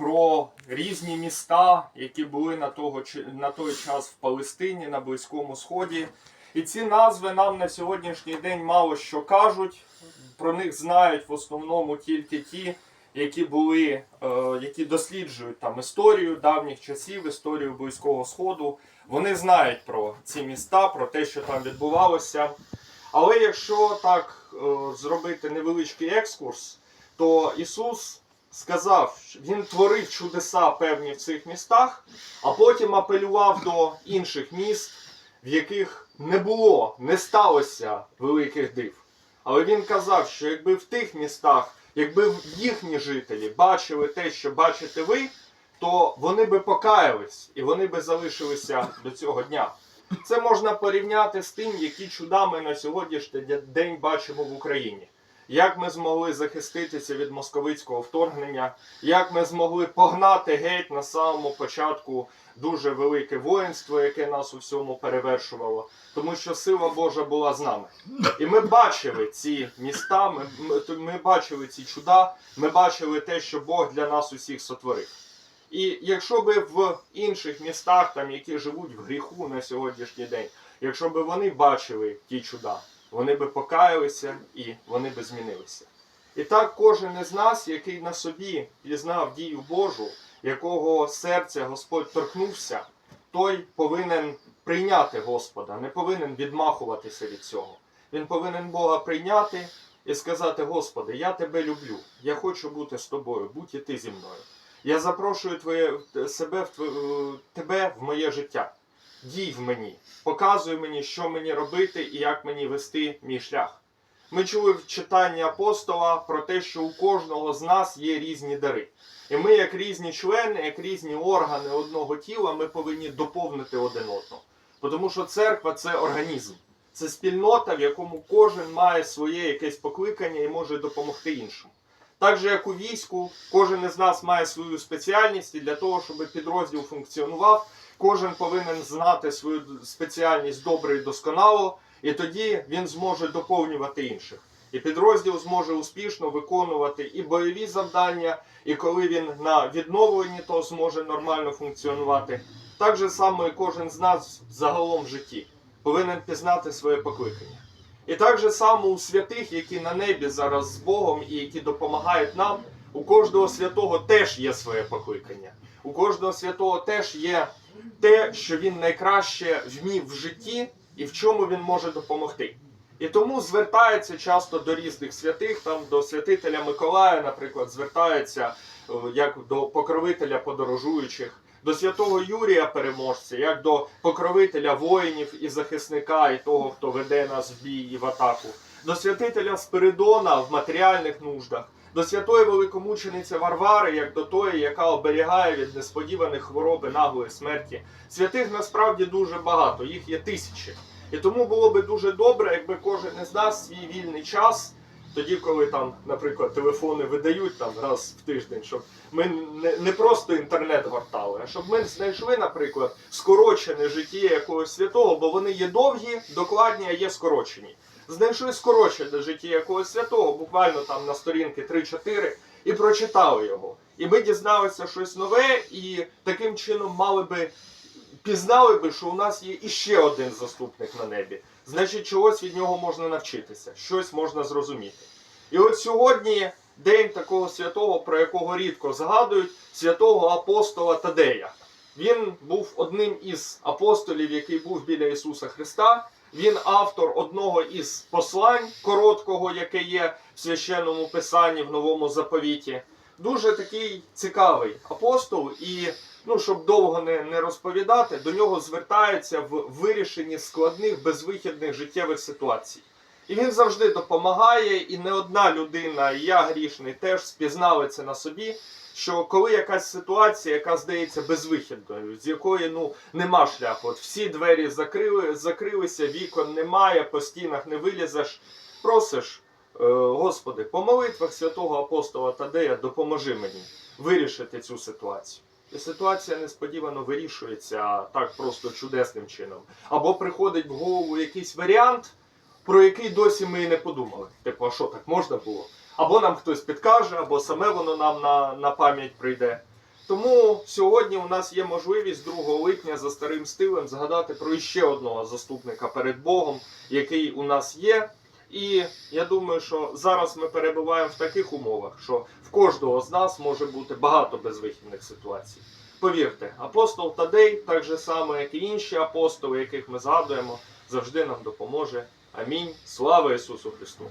про різні міста, які були на, того, на той час в Палестині, на Близькому Сході. І ці назви нам на сьогоднішній день мало що кажуть. Про них знають в основному тільки ті, які були, е, які досліджують там історію давніх часів, історію Близького Сходу. Вони знають про ці міста, про те, що там відбувалося. Але якщо так е, зробити невеличкий екскурс, то Ісус сказав, Він творив чудеса певні в цих містах, а потім апелював до інших міст, в яких не було, не сталося великих див. Але він казав, що якби в тих містах, якби їхні жителі бачили те, що бачите ви, то вони би покаялись і вони би залишилися до цього дня. Це можна порівняти з тим, які чуда ми на сьогоднішній день бачимо в Україні. Як ми змогли захиститися від московицького вторгнення, як ми змогли погнати геть на самому початку дуже велике воїнство, яке нас у всьому перевершувало, тому що сила Божа була з нами. І ми бачили ці міста, ми, ми, бачили ці чуда, ми бачили те, що Бог для нас усіх сотворив. І якщо би в інших містах, там, які живуть в гріху на сьогоднішній день, якщо би вони бачили ті чуда, вони би покаялися і вони би змінилися. І так кожен із нас, який на собі пізнав дію Божу, якого серця Господь торкнувся, той повинен прийняти Господа, не повинен відмахуватися від цього. Він повинен Бога прийняти і сказати: Господи, я тебе люблю, я хочу бути з тобою, будь і ти зі мною. Я запрошую твоє, себе, в тебе в моє життя. Дій в мені, показуй мені, що мені робити і як мені вести мій шлях. Ми чули в читанні апостола про те, що у кожного з нас є різні дари. І ми, як різні члени, як різні органи одного тіла, ми повинні доповнити один одного. Тому що церква це організм, це спільнота, в якому кожен має своє якесь покликання і може допомогти іншому. Так же, як у війську, кожен із нас має свою спеціальність, і для того, щоб підрозділ функціонував, кожен повинен знати свою спеціальність добре і досконало, і тоді він зможе доповнювати інших. І підрозділ зможе успішно виконувати і бойові завдання, і коли він на відновленні, то зможе нормально функціонувати. Так же само і кожен з нас загалом в житті повинен пізнати своє покликання. І так же само у святих, які на небі зараз з Богом і які допомагають нам, у кожного святого теж є своє покликання. У кожного святого теж є те, що він найкраще вмів в житті і в чому він може допомогти. І тому звертається часто до різних святих, там до святителя Миколая, наприклад, звертається е, як до покровителя подорожуючих, до святого Юрія Переможця, як до покровителя воїнів і захисника, і того, хто веде нас в бій і в атаку, до святителя Спиридона в матеріальних нуждах, до святої великомучениці Варвари, як до тої, яка оберігає від несподіваних хвороб і наглої смерті. Святих насправді дуже багато, їх є тисячі. І тому було би дуже добре, якби кожен із нас свій вільний час, тоді, коли там, наприклад, телефони видають там раз в тиждень, щоб ми не просто інтернет гортали, а щоб ми знайшли, наприклад, скорочене життя якогось святого, бо вони є довгі, докладні, а є скорочені. Знайшли скорочене життя якогось святого, буквально там на сторінки 3-4, і прочитали його. І ми дізналися щось нове, і таким чином мали би пізнали би, що у нас є іще один заступник на небі. Значить, чогось від нього можна навчитися, щось можна зрозуміти. І от сьогодні день такого святого, про якого рідко згадують, святого апостола Тадея. Він був одним із апостолів, який був біля Ісуса Христа. Він автор одного із послань короткого, яке є в священному писанні в новому заповіті. Дуже такий цікавий апостол, і ну, щоб довго не, не розповідати, до нього звертаються в вирішенні складних безвихідних життєвих ситуацій. І він завжди допомагає, і не одна людина, і я грішний, теж спізнали це на собі. Що коли якась ситуація, яка здається безвихідною, з якої ну нема шляху, от всі двері закрили, закрилися, вікон немає, по стінах не вилізеш, просиш, е, Господи, по молитвах святого апостола Тадея допоможи мені вирішити цю ситуацію. І ситуація несподівано вирішується так просто чудесним чином. Або приходить в голову якийсь варіант, про який досі ми і не подумали. Типу, а що так можна було? Або нам хтось підкаже, або саме воно нам на, на пам'ять прийде. Тому сьогодні у нас є можливість 2 липня за старим стилем згадати про іще одного заступника перед Богом, який у нас є. І я думаю, що зараз ми перебуваємо в таких умовах, що в кожного з нас може бути багато безвихідних ситуацій. Повірте, апостол Тадей, так же само, як і інші апостоли, яких ми згадуємо, завжди нам допоможе. Амінь. Слава Ісусу Христу!